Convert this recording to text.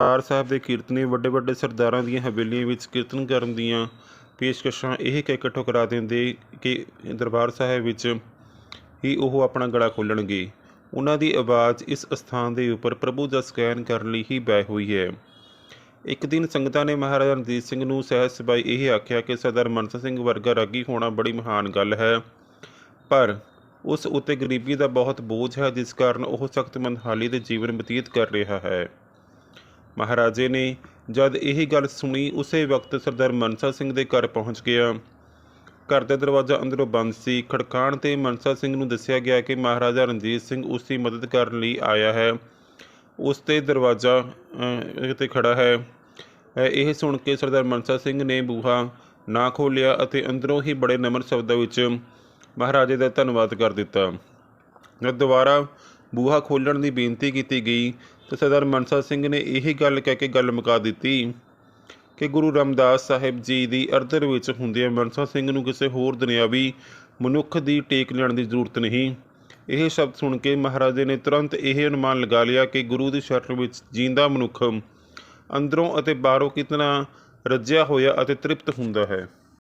ਦਰਬਾਰ ਸਾਹਿਬ ਦੇ ਕੀਰਤਨੀ ਵੱਡੇ ਵੱਡੇ ਸਰਦਾਰਾਂ ਦੀਆਂ ਹਵੇਲੀਆਂ ਵਿੱਚ ਕੀਰਤਨ ਕਰਨ ਦੀਆਂ ਪੇਸ਼ਕਸ਼ਾਂ ਇਹ ਕਹਿ ਕੇ ਠੁਕਰਾ ਦਿੰਦੇ ਕਿ ਦਰਬਾਰ ਸਾਹਿਬ ਵਿੱਚ ਹੀ ਉਹ ਆਪਣਾ ਗਲਾ ਖੋਲ੍ਹਣਗੇ ਉਹਨਾਂ ਦੀ ਆਵਾਜ਼ ਇਸ ਅਸਥਾਨ ਦੇ ਉੱਪਰ ਪ੍ਰਭੂ ਦਾ ਸਕੈਨ ਕਰਨ ਲਈ ਹੀ ਬੈ ਹੋਈ ਹੈ। ਇੱਕ ਦਿਨ ਸੰਗਤਾਂ ਨੇ ਮਹਾਰਾਜਾ ਰਣਜੀਤ ਸਿੰਘ ਨੂੰ ਸਹਿਜ ਸਬਾਈ ਇਹ ਆਖਿਆ ਕਿ ਸਰਦਾਰ ਮਨਸਾ ਸਿੰਘ ਵਰਗਾ ਰਾਗੀ ਹੋਣਾ ਬੜੀ ਮਹਾਨ ਗੱਲ ਹੈ। ਪਰ ਉਸ ਉੱਤੇ ਗਰੀਬੀ ਦਾ ਬਹੁਤ ਬੋਝ ਹੈ, ਜਿਸ ਕਾਰਨ ਉਹ ਸਖਤ ਮੰਦਹਾਲੀ ਦੇ ਜੀਵਨ ਬਤੀਤ ਕਰ ਰਿਹਾ ਹੈ। ਮਹਾਰਾਜੇ ਨੇ ਜਦ ਇਹ ਗੱਲ ਸੁਣੀ, ਉਸੇ ਵਕਤ ਸਰਦਾਰ ਮਨਸਾ ਸਿੰਘ ਦੇ ਘਰ ਪਹੁੰਚ ਗਿਆ। ਘਰ ਦਾ ਦਰਵਾਜ਼ਾ ਅੰਦਰੋਂ ਬੰਦ ਸੀ। ਖੜਕਾਣ ਤੇ ਮਨਸਾ ਸਿੰਘ ਨੂੰ ਦੱਸਿਆ ਗਿਆ ਕਿ ਮਹਾਰਾਜਾ ਰਣਜੀਤ ਸਿੰਘ ਉਸ ਦੀ ਮਦਦ ਕਰਨ ਲਈ ਆਇਆ ਹੈ। ਉਸ ਤੇ ਦਰਵਾਜ਼ਾ ਤੇ ਖੜਾ ਹੈ। ਇਹ ਸੁਣ ਕੇ ਸਰਦਾਰ ਮਨਸਾ ਸਿੰਘ ਨੇ ਬੂਹਾ ਨਾ ਖੋਲ੍ਹਿਆ ਅਤੇ ਅੰਦਰੋਂ ਹੀ ਬੜੇ ਨਮਰ ਸ਼ਬਦਾਂ ਵਿੱਚ ਮਹਾਰਾਜੇ ਦਾ ਧੰਨਵਾਦ ਕਰ ਦਿੱਤਾ। ਜਦ ਦੁਬਾਰਾ ਬੂਹਾ ਖੋਲ੍ਹਣ ਦੀ ਬੇਨਤੀ ਕੀਤੀ ਗਈ ਤਾਂ ਸਰਦਾਰ ਮਨਸਾ ਸਿੰਘ ਨੇ ਇਹ ਗੱਲ ਕਹਿ ਕੇ ਗੱਲ ਮੁਕਾ ਦਿੱਤੀ ਕਿ ਗੁਰੂ ਰਾਮਦਾਸ ਸਾਹਿਬ ਜੀ ਦੀ ਅਰਦਰ ਵਿੱਚ ਹੁੰਦਿਆਂ ਮਨਸਾ ਸਿੰਘ ਨੂੰ ਕਿਸੇ ਹੋਰ ਦੁਨਿਆਵੀ ਮਨੁੱਖ ਦੀ ਟੇਕ ਲੈਣ ਦੀ ਜ਼ਰੂਰਤ ਨਹੀਂ। ਇਹ ਸ਼ਬਦ ਸੁਣ ਕੇ ਮਹਾਰਾਜੇ ਨੇ ਤੁਰੰਤ ਇਹ ਅਨੁਮਾਨ ਲਗਾ ਲਿਆ ਕਿ ਗੁਰੂ ਦੀ ਸ਼ਰਨ ਵਿੱਚ ਜੀਂਦਾ ਮਨੁੱਖ ਅੰਦਰੋਂ ਅਤੇ ਬਾਹਰੋਂ ਕਿਤਨਾ ਰੱਜਿਆ ਹੋਇਆ ਅਤੇ ਤ੍ਰਿਪਤ ਹੁੰਦਾ ਹੈ।